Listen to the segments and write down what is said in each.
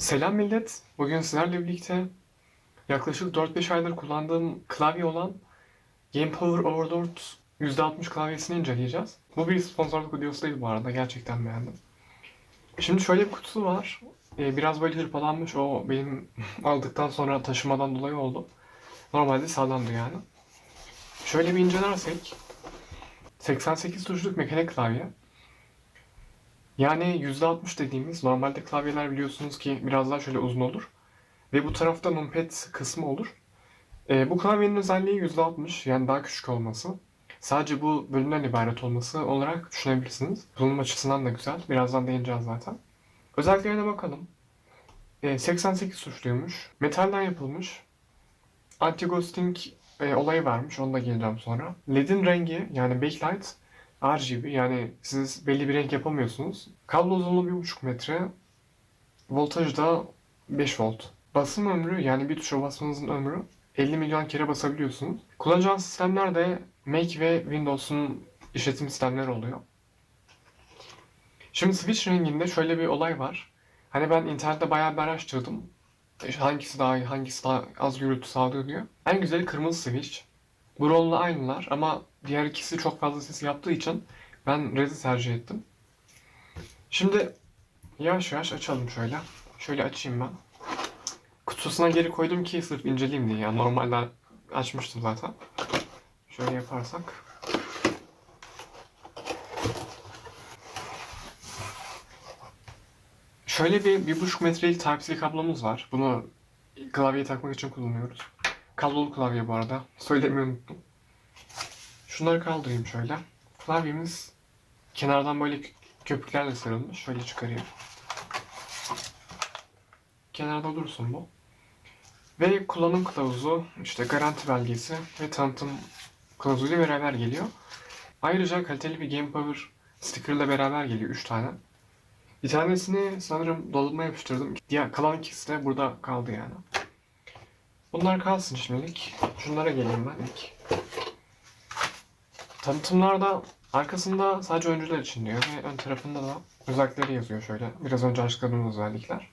Selam millet. Bugün sizlerle birlikte yaklaşık 4-5 aydır kullandığım klavye olan Game Power Overlord %60 klavyesini inceleyeceğiz. Bu bir sponsorluk videosu değil bu arada. Gerçekten beğendim. Şimdi şöyle bir kutusu var. Ee, biraz böyle hırpalanmış. O benim aldıktan sonra taşımadan dolayı oldu. Normalde sağlamdı yani. Şöyle bir incelersek 88 tuşluk mekanik klavye. Yani %60 dediğimiz normalde klavyeler biliyorsunuz ki biraz daha şöyle uzun olur. Ve bu tarafta numpad kısmı olur. Ee, bu klavyenin özelliği %60 yani daha küçük olması. Sadece bu bölümden ibaret olması olarak düşünebilirsiniz. Kullanım açısından da güzel. Birazdan değineceğiz zaten. Özelliklerine bakalım. Ee, 88 tuşluymuş. Metalden yapılmış. Anti-ghosting e, olayı varmış. Onu da geleceğim sonra. LED'in rengi yani backlight RGB yani siz belli bir renk yapamıyorsunuz. Kablo uzunluğu 1.5 metre. Voltaj da 5 volt. Basım ömrü yani bir tuşa basmanızın ömrü 50 milyon kere basabiliyorsunuz. Kullanacağınız sistemler de Mac ve Windows'un işletim sistemleri oluyor. Şimdi switch renginde şöyle bir olay var. Hani ben internette bayağı bir araştırdım. Hangisi daha iyi, hangisi daha az gürültü sağlıyor diyor. En güzeli kırmızı switch. Bronz'la aynılar ama diğer ikisi çok fazla ses yaptığı için ben Red'i tercih ettim. Şimdi yavaş yavaş açalım şöyle. Şöyle açayım ben. Kutusuna geri koydum ki sırf inceleyeyim diye. Yani normalde açmıştım zaten. Şöyle yaparsak. Şöyle bir, bir buçuk metrelik Type-C kablomuz var. Bunu klavyeye takmak için kullanıyoruz. Kablolu klavye bu arada. Söylemeyi unuttum. Şunları kaldırayım şöyle. Klavyemiz kenardan böyle kö- köpüklerle sarılmış. Şöyle çıkarayım. Kenarda dursun bu. Ve kullanım kılavuzu, işte garanti belgesi ve tanıtım kılavuzuyla beraber geliyor. Ayrıca kaliteli bir Game Power sticker'la beraber geliyor 3 tane. Bir tanesini sanırım dolabıma yapıştırdım. Diğer kalan ikisi de burada kaldı yani. Bunlar kalsın şimdilik. Şunlara geleyim ben ilk. Tanıtımlarda arkasında sadece oyuncular için diyor ve ön tarafında da özellikleri yazıyor şöyle. Biraz önce açıkladığım özellikler.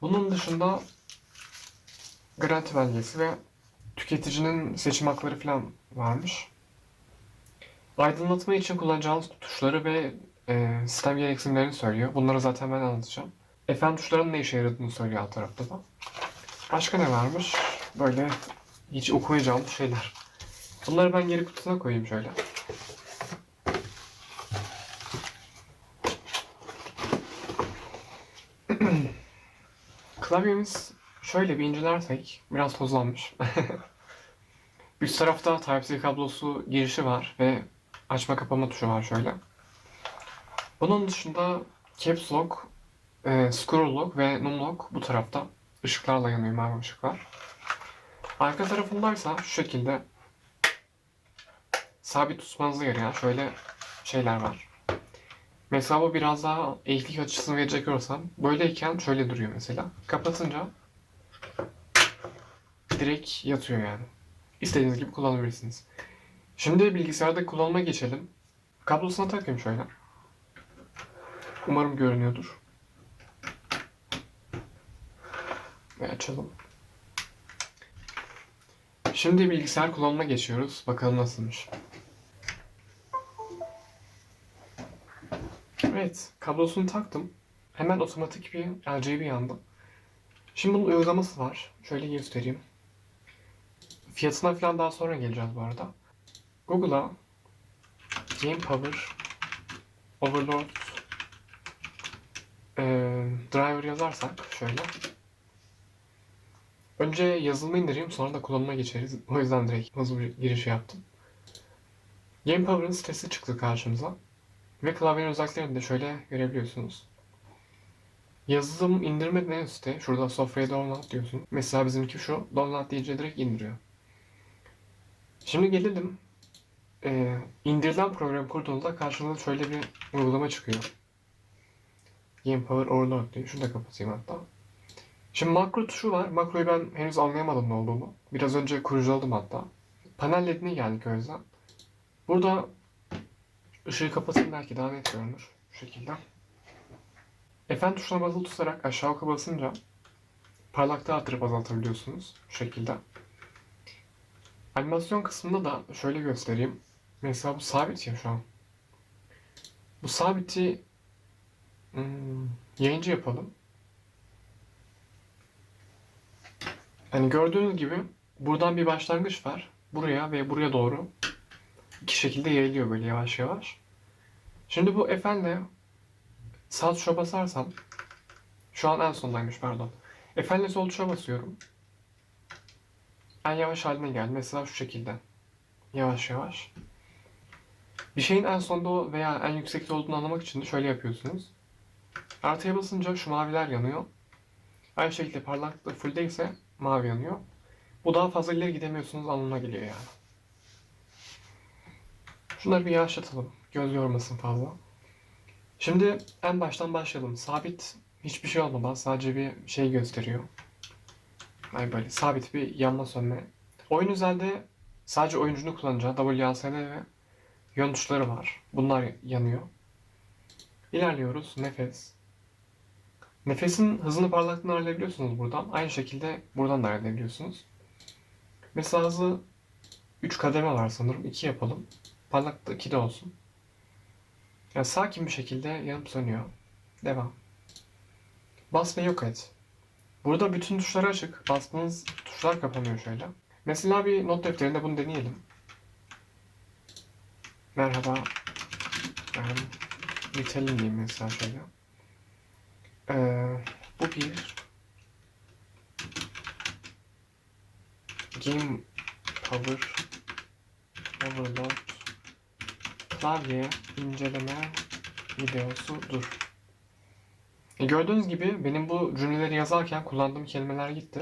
Bunun dışında garanti belgesi ve tüketicinin seçim hakları falan varmış. Aydınlatma için kullanacağınız tuşları ve e, sistem gereksinimlerini söylüyor. Bunları zaten ben anlatacağım. FM tuşlarının ne işe yaradığını söylüyor alt tarafta da. Başka ne varmış? Böyle hiç okumayacağım şeyler. Bunları ben geri kutusuna koyayım şöyle. Klavyemiz şöyle bir incelersek biraz tozlanmış. Üst tarafta Type-C kablosu girişi var ve açma kapama tuşu var şöyle. Bunun dışında Caps Lock, e, Scroll Lock ve Num Lock bu tarafta. Işıklarla yanıyor mavi ışıklar. Arka tarafındaysa şu şekilde sabit tutmanıza yarayan şöyle şeyler var. Mesela bu biraz daha eğiklik açısını verecek olursam böyleyken şöyle duruyor mesela. Kapatınca direkt yatıyor yani. İstediğiniz gibi kullanabilirsiniz. Şimdi bilgisayarda kullanıma geçelim. Kablosuna takayım şöyle. Umarım görünüyordur. Ve açalım. Şimdi bilgisayar kullanımına geçiyoruz. Bakalım nasılmış. Evet, kablosunu taktım. Hemen otomatik bir RGB yandı. Şimdi bunun uygulaması var. Şöyle göstereyim. Fiyatına falan daha sonra geleceğiz bu arada. Google'a Game Power Overlord eee, driver yazarsak şöyle. Önce yazılımı indireyim sonra da kullanıma geçeriz. O yüzden direkt hızlı bir giriş yaptım. Game Power'ın sitesi çıktı karşımıza. Ve klavyenin özelliklerini de şöyle görebiliyorsunuz. Yazılım indirme en üstte. Şurada software download diyorsun. Mesela bizimki şu. Download deyince direkt indiriyor. Şimdi gelelim. Ee, indirilen program kurduğunda karşınıza şöyle bir uygulama çıkıyor. Game Power Overload diye. Şunu da kapatayım hatta. Şimdi makro tuşu var. Makroyu ben henüz anlayamadım ne olduğunu. Biraz önce kurcaladım hatta. Panel ledine geldik o yüzden. Burada ışığı kapatayım belki daha net görünür. Şu şekilde. Fn tuşuna basılı tutarak aşağı oka basınca parlaklığı arttırıp azaltabiliyorsunuz bu şekilde. Animasyon kısmında da şöyle göstereyim. Mesela bu sabit ya şu an. Bu sabiti hmm, yayıncı yapalım. Yani gördüğünüz gibi buradan bir başlangıç var. Buraya ve buraya doğru iki şekilde yayılıyor böyle yavaş yavaş. Şimdi bu F'le sağ tuşa basarsam şu an en sondaymış pardon. F'le sol tuşa basıyorum. En yavaş haline geldi. Mesela şu şekilde. Yavaş yavaş. Bir şeyin en sonda veya en yüksekte olduğunu anlamak için de şöyle yapıyorsunuz. Artıya basınca şu maviler yanıyor. Aynı şekilde parlaklıkla fullde ise mavi yanıyor. Bu daha fazla ileri gidemiyorsunuz anlamına geliyor yani. Şunları bir yavaşlatalım. Göz yormasın fazla. Şimdi en baştan başlayalım. Sabit hiçbir şey olmadan sadece bir şey gösteriyor. Ay böyle sabit bir yanma sönme. Oyun üzerinde sadece oyuncunun kullanacağı WASD ve yön tuşları var. Bunlar yanıyor. İlerliyoruz. Nefes. Nefesin hızını parlaklığını ayarlayabiliyorsunuz buradan. Aynı şekilde buradan da ayarlayabiliyorsunuz. Mesela hızı 3 kademe var sanırım. 2 yapalım. Parlaklığı 2 de olsun. Yani sakin bir şekilde yanıp sönüyor. Devam. Bas ve yok et. Burada bütün tuşlar açık. Bastığınız tuşlar kapanıyor şöyle. Mesela bir not defterinde bunu deneyelim. Merhaba. Ben Vitalim diyeyim mesela şöyle. Ee, bu bir Game Power Overload klavye inceleme videosudur. Gördüğünüz gibi benim bu cümleleri yazarken kullandığım kelimeler gitti.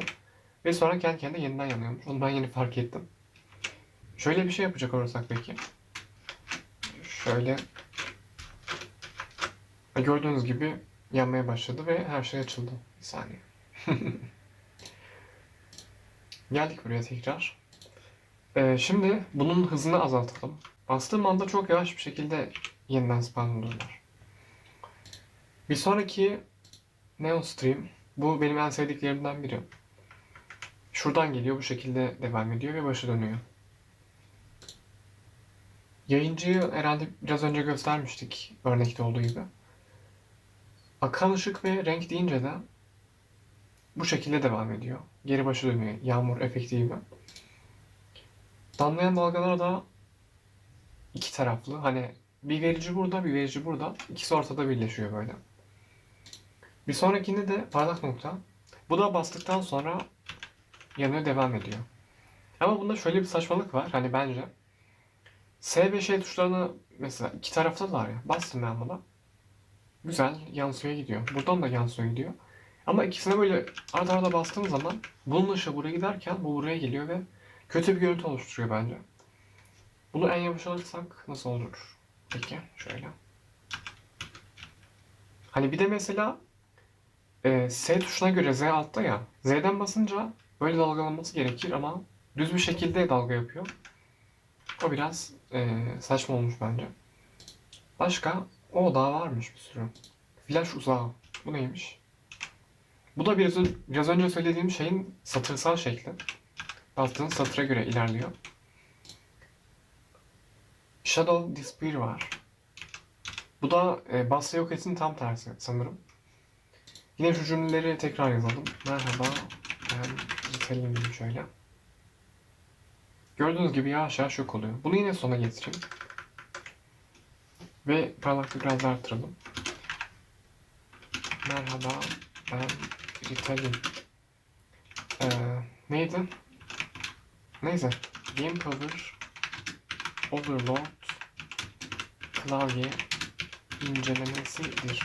Ve sonra kendi kendine yeniden yanıyormuş. Onu ben yeni fark ettim. Şöyle bir şey yapacak olursak peki. Şöyle. Gördüğünüz gibi yanmaya başladı ve her şey açıldı. Bir saniye. Geldik buraya tekrar. E, şimdi bunun hızını azaltalım. Bastığım anda çok yavaş bir şekilde yeniden spawn olurlar. Bir sonraki Neon Stream. Bu benim en sevdiklerimden biri. Şuradan geliyor bu şekilde devam ediyor ve başı dönüyor. Yayıncıyı herhalde biraz önce göstermiştik örnekte olduğu gibi. Akan ışık ve renk deyince de bu şekilde devam ediyor. Geri başı dönüyor. Yağmur efekti gibi. Damlayan dalgalar da iki taraflı. Hani bir verici burada, bir verici burada. İkisi ortada birleşiyor böyle. Bir sonrakinde de parlak nokta. Bu da bastıktan sonra yanıyor devam ediyor. Ama bunda şöyle bir saçmalık var hani bence. S ve Ş tuşlarını mesela iki tarafta var ya. Bastım ben buna. Güzel yansıya gidiyor. Buradan da yansıya gidiyor. Ama ikisine böyle arda arda bastığım zaman bunun ışığı buraya giderken bu buraya geliyor ve kötü bir görüntü oluşturuyor bence. Bunu en yavaş alırsak nasıl olur? Peki şöyle. Hani bir de mesela e, S tuşuna göre Z altta ya. Z'den basınca böyle dalgalanması gerekir ama düz bir şekilde dalga yapıyor. O biraz e, saçma olmuş bence. Başka? O daha varmış bir sürü. Flash uzağı. Bu neymiş? Bu da biraz, biraz önce söylediğim şeyin satırsal şekli. Bastığınız satıra göre ilerliyor. Shadow Disappear var. Bu da e, Basra yok etin tam tersi sanırım. Yine şu cümleleri tekrar yazalım. Merhaba, ben diyeyim şöyle. Gördüğünüz gibi yavaş yavaş yok oluyor. Bunu yine sona getireyim. Ve parlaklığı biraz daha arttıralım. Merhaba, ben Ritalin. Ee, neydi? Neyse. Game Power Overload klavye incelemesidir.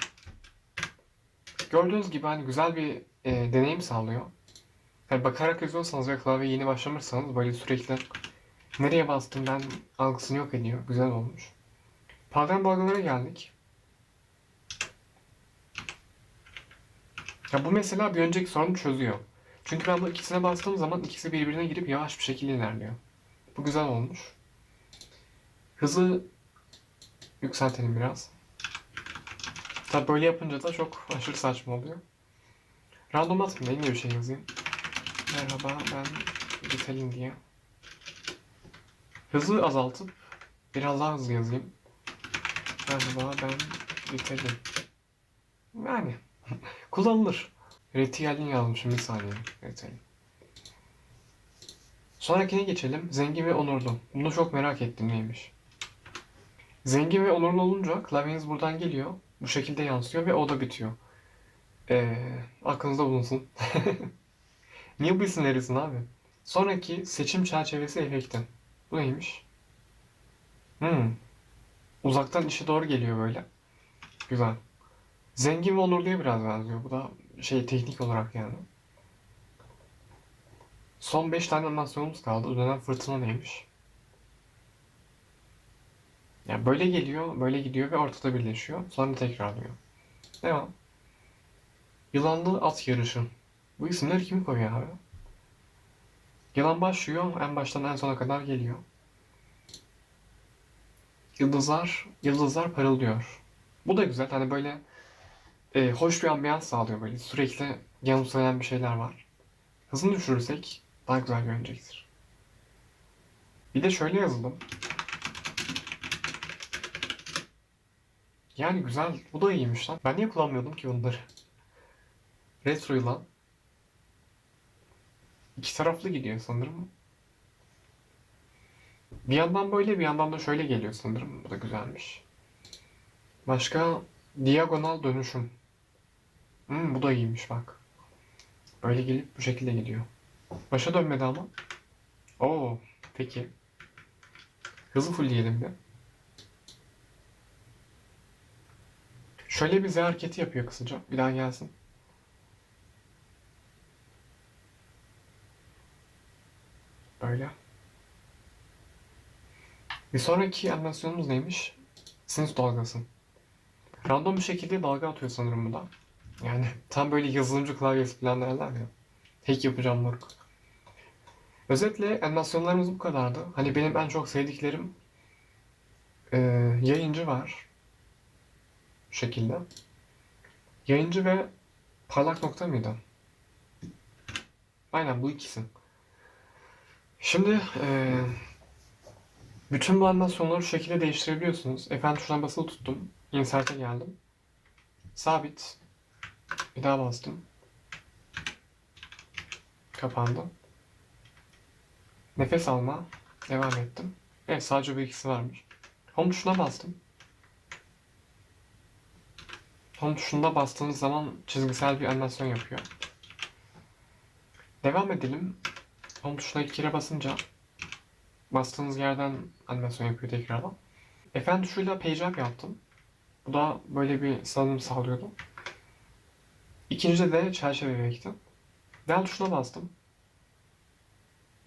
Gördüğünüz gibi hani güzel bir e, deneyim sağlıyor. Yani bakarak yazıyorsanız ve klavyeye yeni başlamışsanız böyle sürekli nereye bastım ben algısını yok ediyor. Güzel olmuş. Pattern dalgalara geldik. Ya bu mesela bir önceki sorunu çözüyor. Çünkü ben bu ikisine bastığım zaman ikisi birbirine girip yavaş bir şekilde ilerliyor. Bu güzel olmuş. Hızı yükseltelim biraz. Tabi böyle yapınca da çok aşırı saçma oluyor. Random atmayayım yine bir şey yazayım. Merhaba ben Ritalin diye. Hızı azaltıp biraz daha hızlı yazayım. Merhaba ben Ritalin. Yani kullanılır. Ritalin yazmışım bir saniye. Ritalin. Sonrakine geçelim. Zengin ve onurlu. Bunu çok merak ettim neymiş. Zengin ve onurlu olunca klavyeniz buradan geliyor. Bu şekilde yansıyor ve o da bitiyor. Ee, aklınızda bulunsun. Niye bu isim abi? Sonraki seçim çerçevesi efekti. Bu neymiş? Hmm. Uzaktan işe doğru geliyor böyle. Güzel. Zengin ve onurluya biraz benziyor. Bu da şey teknik olarak yani. Son 5 tane animasyonumuz kaldı. Dönen fırtına neymiş? Yani böyle geliyor, böyle gidiyor ve ortada birleşiyor. Sonra tekrarlıyor. Devam. Yılanlı at yarışı. Bu isimleri kim koyuyor abi? Yılan başlıyor, en baştan en sona kadar geliyor. Yıldızlar, yıldızlar parıldıyor. Bu da güzel. Hani böyle e, hoş bir ambiyans sağlıyor böyle. Sürekli yanımsayan bir şeyler var. Hızını düşürürsek daha güzel görünecektir. Bir de şöyle yazalım. Yani güzel. Bu da iyiymiş lan. Ben niye kullanmıyordum ki bunları? Retro yılan. İki taraflı gidiyor sanırım. Bir yandan böyle bir yandan da şöyle geliyor sanırım. Bu da güzelmiş. Başka diagonal dönüşüm. Hmm, bu da iyiymiş bak. Böyle gelip bu şekilde gidiyor. Başa dönmedi ama. Oo, peki. Hızı fullleyelim bir. Şöyle bir Z hareketi yapıyor kısaca. Bir daha gelsin. Böyle. Bir sonraki animasyonumuz neymiş? Sinüs dalgası. Random bir şekilde dalga atıyor sanırım bu da. Yani tam böyle yazılımcı klavyesi falan derler ya. Hack yapacağım moruk. Özetle animasyonlarımız bu kadardı. Hani benim en çok sevdiklerim e, yayıncı var. Bu şekilde. Yayıncı ve parlak nokta mıydı? Aynen bu ikisi. Şimdi e, bütün bu animasyonları şu şekilde değiştirebiliyorsunuz. Efendim tuşuna basılı tuttum. Insert'e geldim. Sabit. Bir daha bastım. Kapandı. Nefes alma. Devam ettim. Evet sadece bu ikisi varmış. Home tuşuna bastım. Home tuşunda bastığınız zaman çizgisel bir animasyon yapıyor. Devam edelim. Home tuşuna iki kere basınca bastığınız yerden animasyon yapıyor tekrardan. Efendim tuşuyla page up yaptım. Bu da böyle bir salınım sağlıyordu. İkincide de çerçeve efekti. Del tuşuna bastım.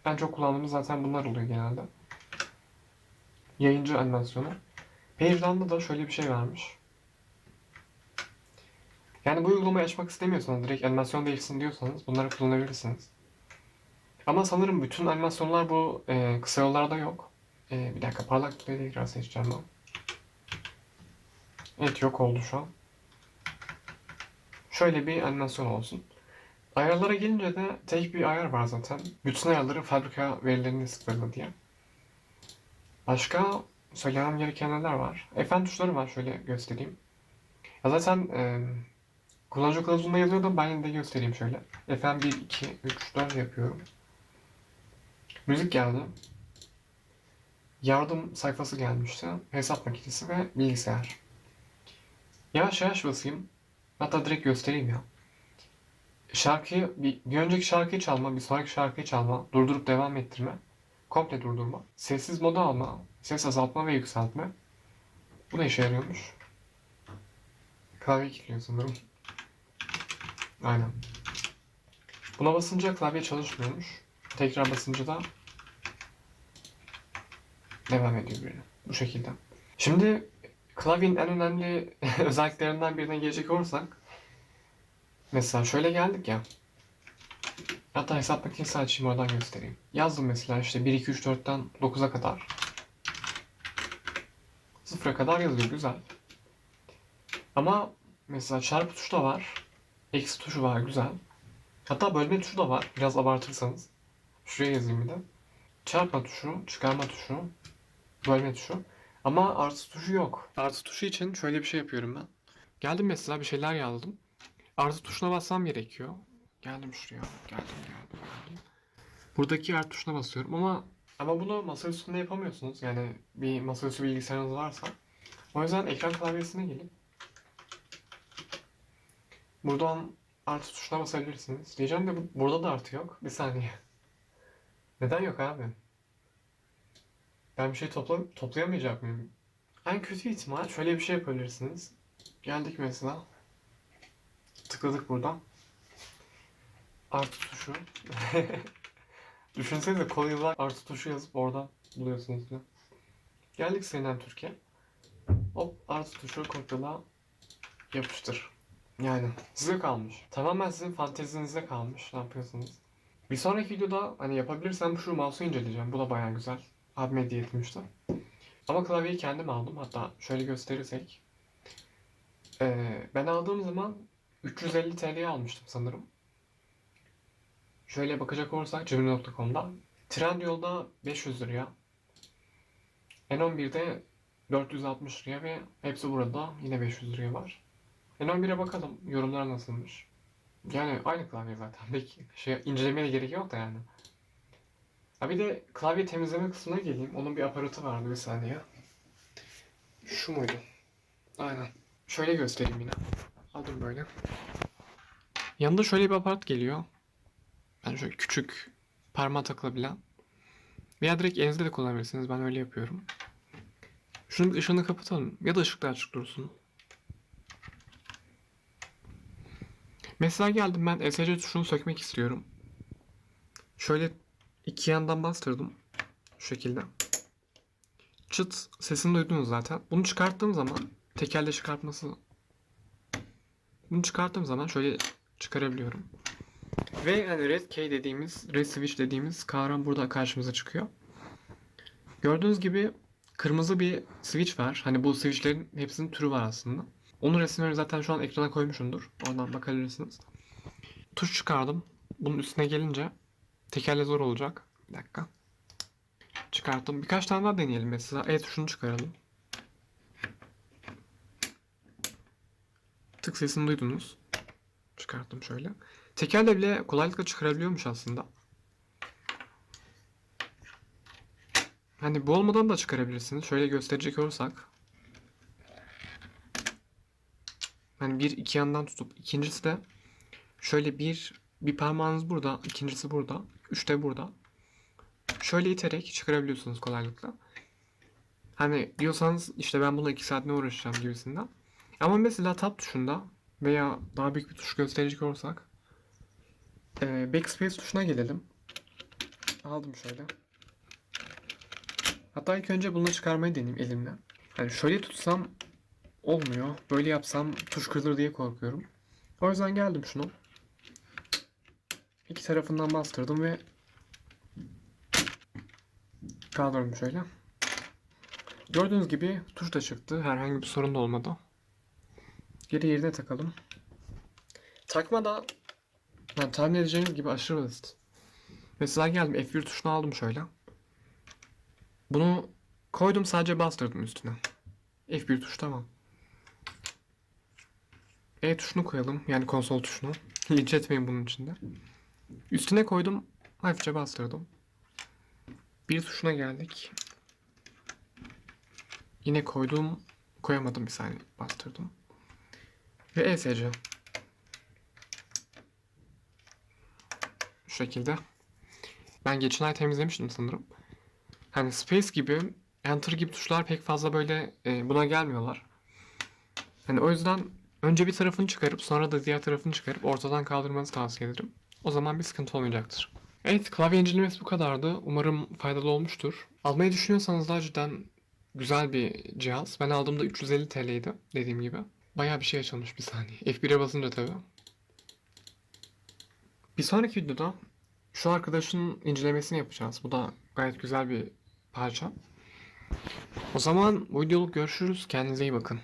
En çok kullandığımız zaten bunlar oluyor genelde. Yayıncı animasyonu. Page'dan da şöyle bir şey varmış. Yani bu uygulamayı açmak istemiyorsanız, direkt animasyon değişsin diyorsanız bunları kullanabilirsiniz. Ama sanırım bütün animasyonlar bu e, kısa yollarda yok. E, bir dakika parlak noktayı tekrar seçeceğim ben. Evet yok oldu şu an. Şöyle bir animasyon olsun. Ayarlara gelince de tek bir ayar var zaten. Bütün ayarları fabrika verilerini sıfırla diye. Başka söylemem gereken neler var? Efendim tuşları var şöyle göstereyim. Ya zaten e, kullanıcı kılavuzunda yazıyordu ben de göstereyim şöyle. FM 1, 2, 3, 4 yapıyorum. Müzik geldi. Yardım sayfası gelmişti. Hesap makinesi ve bilgisayar. Yavaş yavaş basayım. Hatta direkt göstereyim ya. Şarkıyı, bir, bir önceki şarkıyı çalma, bir sonraki şarkıyı çalma, durdurup devam ettirme, komple durdurma, sessiz moda alma, ses azaltma ve yükseltme. Bu da işe yarıyormuş. Klavye kilitliyor sanırım. Aynen. Buna basınca klavye çalışmıyormuş. Tekrar basınca da devam ediyor böyle. Bu şekilde. Şimdi klavyenin en önemli özelliklerinden birine gelecek olursak Mesela şöyle geldik ya. Hatta hesap makinesi açayım oradan göstereyim. Yazdım mesela işte 1, 2, 3, 4'ten 9'a kadar. Sıfıra kadar yazıyor güzel. Ama Mesela çarpı tuşu da var. Eksi tuşu var güzel. Hatta bölme tuşu da var biraz abartırsanız. Şuraya yazayım bir de. Çarpma tuşu, çıkarma tuşu, bölme tuşu. Ama artı tuşu yok. Artı tuşu için şöyle bir şey yapıyorum ben. Geldim mesela bir şeyler yazdım. Artı tuşuna bassam gerekiyor. Geldim şuraya. Geldim geldim geldim. Buradaki artı tuşuna basıyorum ama ama bunu masa üstünde yapamıyorsunuz. Yani bir masaüstü bilgisayarınız varsa. O yüzden ekran klavyesine gelin. Buradan artı tuşuna basabilirsiniz. Diyeceğim de bu- burada da artı yok. Bir saniye. Neden yok abi? Ben bir şey topla toplayamayacak mıyım? En kötü ihtimal şöyle bir şey yapabilirsiniz. Geldik mesela. Tıkladık buradan. Artı tuşu. Düşünsenize kol yıllar artı tuşu yazıp oradan buluyorsunuz falan. Geldik CNN Türkiye. Hop artı tuşu kopyala yapıştır. Yani size kalmış. Tamamen sizin fantezinize kalmış. Ne yapıyorsunuz? Bir sonraki videoda hani yapabilirsem şu mouse'u inceleyeceğim. Bu da bayağı güzel. Abim hediye etmişti. Ama klavyeyi kendim aldım. Hatta şöyle gösterirsek. Ee, ben aldığım zaman 350 TL'ye almıştım sanırım. Şöyle bakacak olursak cebimde.com'da. Trendyol'da 500 liraya. N11'de 460 liraya ve hepsi burada yine 500 liraya var. N11'e bakalım yorumlar nasılmış. Yani aynı klavye zaten. Peki şey incelemeye gerek yok da yani. Ha bir de klavye temizleme kısmına geleyim. Onun bir aparatı vardı bir saniye. Şu muydu? Aynen. Şöyle göstereyim yine. Aldım böyle. Yanında şöyle bir aparat geliyor. Yani şöyle küçük parmağa takılabilen. Veya direkt elinizde de kullanabilirsiniz. Ben öyle yapıyorum. Şunun ışığını kapatalım. Ya da ışık da açık dursun. Mesela geldim ben ESC tuşunu sökmek istiyorum. Şöyle iki yandan bastırdım. Şu şekilde. Çıt sesini duydunuz zaten. Bunu çıkarttığım zaman tekerle çıkartması bunu çıkarttığım zaman şöyle çıkarabiliyorum. Ve yani red key dediğimiz, red switch dediğimiz kavram burada karşımıza çıkıyor. Gördüğünüz gibi kırmızı bir switch var. Hani bu switchlerin hepsinin türü var aslında. Onun resimlerini zaten şu an ekrana koymuşumdur. Oradan bakabilirsiniz. Tuş çıkardım. Bunun üstüne gelince tekerle zor olacak. Bir dakika. Çıkarttım. Birkaç tane daha deneyelim mesela. E tuşunu çıkaralım. Tık sesini duydunuz. Çıkarttım şöyle. Tekerle bile kolaylıkla çıkarabiliyormuş aslında. Hani bu olmadan da çıkarabilirsiniz. Şöyle gösterecek olursak. Hani bir iki yandan tutup ikincisi de şöyle bir bir parmağınız burada, ikincisi burada, üç de burada. Şöyle iterek çıkarabiliyorsunuz kolaylıkla. Hani diyorsanız işte ben bununla iki saat ne uğraşacağım gibisinden. Ama mesela tab tuşunda veya daha büyük bir tuş gösterecek olursak ee, backspace tuşuna gelelim. Aldım şöyle. Hatta ilk önce bunu çıkarmayı deneyeyim elimle. Hani şöyle tutsam olmuyor. Böyle yapsam tuş kırılır diye korkuyorum. O yüzden geldim şunu. İki tarafından bastırdım ve kaldırdım şöyle. Gördüğünüz gibi tuş da çıktı. Herhangi bir sorun da olmadı. Geri yerine takalım. Takma da yani tahmin edeceğiniz gibi aşırı basit. Mesela geldim F1 tuşunu aldım şöyle. Bunu koydum sadece bastırdım üstüne. F1 tuşu tamam. E tuşunu koyalım. Yani konsol tuşunu. Linç etmeyin bunun içinde. Üstüne koydum. Hafifçe bastırdım. Bir tuşuna geldik. Yine koydum. Koyamadım bir saniye. Bastırdım. Ve ESC. Şu şekilde. Ben geçen ay temizlemiştim sanırım. Hani Space gibi, Enter gibi tuşlar pek fazla böyle e, buna gelmiyorlar. Hani o yüzden önce bir tarafını çıkarıp sonra da diğer tarafını çıkarıp ortadan kaldırmanızı tavsiye ederim. O zaman bir sıkıntı olmayacaktır. Evet klavye incelemesi bu kadardı. Umarım faydalı olmuştur. Almayı düşünüyorsanız da cidden güzel bir cihaz. Ben aldığımda 350 TL'ydi dediğim gibi. Bayağı bir şey açılmış bir saniye. F1'e basınca tabii. Bir sonraki videoda şu arkadaşın incelemesini yapacağız. Bu da gayet güzel bir parça. O zaman bu videoluk görüşürüz. Kendinize iyi bakın.